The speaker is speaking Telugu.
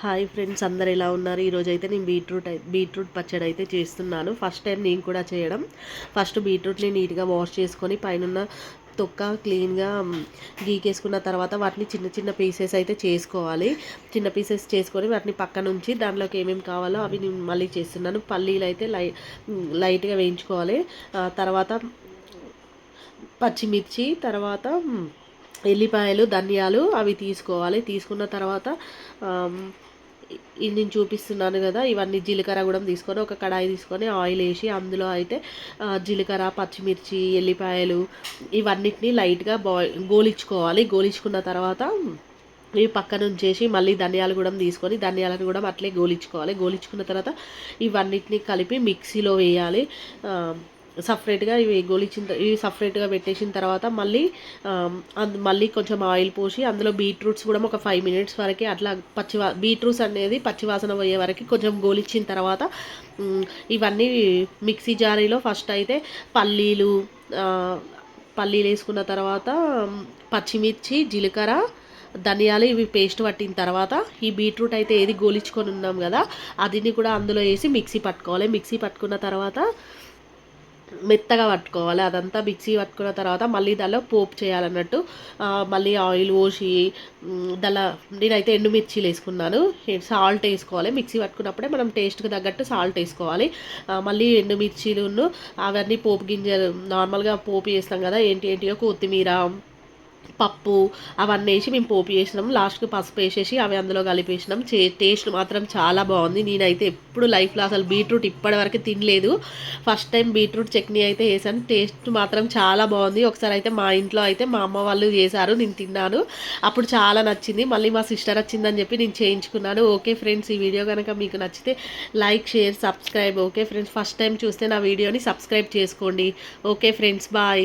హాయ్ ఫ్రెండ్స్ అందరు ఎలా ఉన్నారు? ఈరోజు అయితే నేను బీట్రూట్ బీట్రూట్ పచ్చడి అయితే చేస్తున్నాను. ఫస్ట్ టైం నేను కూడా చేయడం. ఫస్ట్ బీట్రూట్ని నీట్గా వాష్ చేసుకొని పైన తొక్క క్లీన్గా గీకేసుకున్న తర్వాత వాటిని చిన్న చిన్న పీసెస్ అయితే చేసుకోవాలి. చిన్న పీసెస్ చేసుకొని వాటిని పక్క నుంచి దాంట్లోకి ఏమేమి కావాలో అవి నేను మళ్ళీ చేస్తున్నాను. పల్లీలు అయితే లై లైట్గా వేయించుకోవాలి. తర్వాత పచ్చిమిర్చి తర్వాత ఎల్లిపాయలు ధనియాలు అవి తీసుకోవాలి. తీసుకున్న తర్వాత ఇది నేను చూపిస్తున్నాను కదా ఇవన్నీ జీలకర్ర కూడా తీసుకొని ఒక కడాయి తీసుకొని ఆయిల్ వేసి అందులో అయితే జీలకర్ర పచ్చిమిర్చి ఎల్లిపాయలు ఇవన్నిటిని లైట్గా బాయిల్ గోలించుకోవాలి. గోలించుకున్న తర్వాత ఇవి పక్కన ఉంచేసి మళ్ళీ ధనియాలు కూడా తీసుకొని ధనియాలను కూడా అట్లే గోలించుకోవాలి. గోలించుకున్న తర్వాత ఇవన్నిటిని కలిపి మిక్సీలో వేయాలి. సపరేట్గా ఇవి గోలిచ్చిన ఇవి సపరేట్గా పెట్టేసిన తర్వాత మళ్ళీ అందు మళ్ళీ కొంచెం ఆయిల్ పోసి అందులో బీట్రూట్స్ కూడా ఒక ఫైవ్ మినిట్స్ వరకు అట్లా పచ్చివా బీట్రూట్స్ అనేది పచ్చివాసన పోయే వరకు కొంచెం గోలిచ్చిన తర్వాత ఇవన్నీ మిక్సీ జారీలో ఫస్ట్ అయితే పల్లీలు పల్లీలు వేసుకున్న తర్వాత పచ్చిమిర్చి జీలకర్ర ధనియాలు ఇవి పేస్ట్ పట్టిన తర్వాత ఈ బీట్రూట్ అయితే ఏది గోలించుకొని ఉన్నాం కదా అదిని కూడా అందులో వేసి మిక్సీ పట్టుకోవాలి. మిక్సీ పట్టుకున్న తర్వాత మెత్తగా పట్టుకోవాలి. అదంతా మిక్సీ పట్టుకున్న తర్వాత మళ్ళీ దానిలో పోపు చేయాలన్నట్టు మళ్ళీ ఆయిల్ పోసి దానిలో నేనైతే ఎండుమిర్చీలు వేసుకున్నాను. సాల్ట్ వేసుకోవాలి. మిక్సీ పట్టుకున్నప్పుడే మనం టేస్ట్కి తగ్గట్టు సాల్ట్ వేసుకోవాలి. మళ్ళీ ఎండుమిర్చీలు అవన్నీ పోపు గింజలు నార్మల్గా పోపు చేస్తాం కదా ఏంటి ఏంటియో కొత్తిమీర పప్పు అవన్నీ వేసి మేము పోపు చేసినాం. లాస్ట్కి పసుపు వేసేసి అవి అందులో కలిపేసినాం. చే టేస్ట్ మాత్రం చాలా బాగుంది. నేనైతే ఎప్పుడు లైఫ్లో అసలు బీట్రూట్ ఇప్పటివరకు తినలేదు. ఫస్ట్ టైం బీట్రూట్ చట్నీ అయితే వేసాను టేస్ట్ మాత్రం చాలా బాగుంది. ఒకసారి అయితే మా ఇంట్లో అయితే మా అమ్మ వాళ్ళు చేశారు. నేను తిన్నాను. అప్పుడు చాలా నచ్చింది. మళ్ళీ మా సిస్టర్ వచ్చిందని చెప్పి నేను చేయించుకున్నాను. ఓకే ఫ్రెండ్స్ ఈ వీడియో కనుక మీకు నచ్చితే like share subscribe. Okay friends first time చూస్తే నా వీడియోని సబ్స్క్రైబ్ చేసుకోండి. Okay friends bye.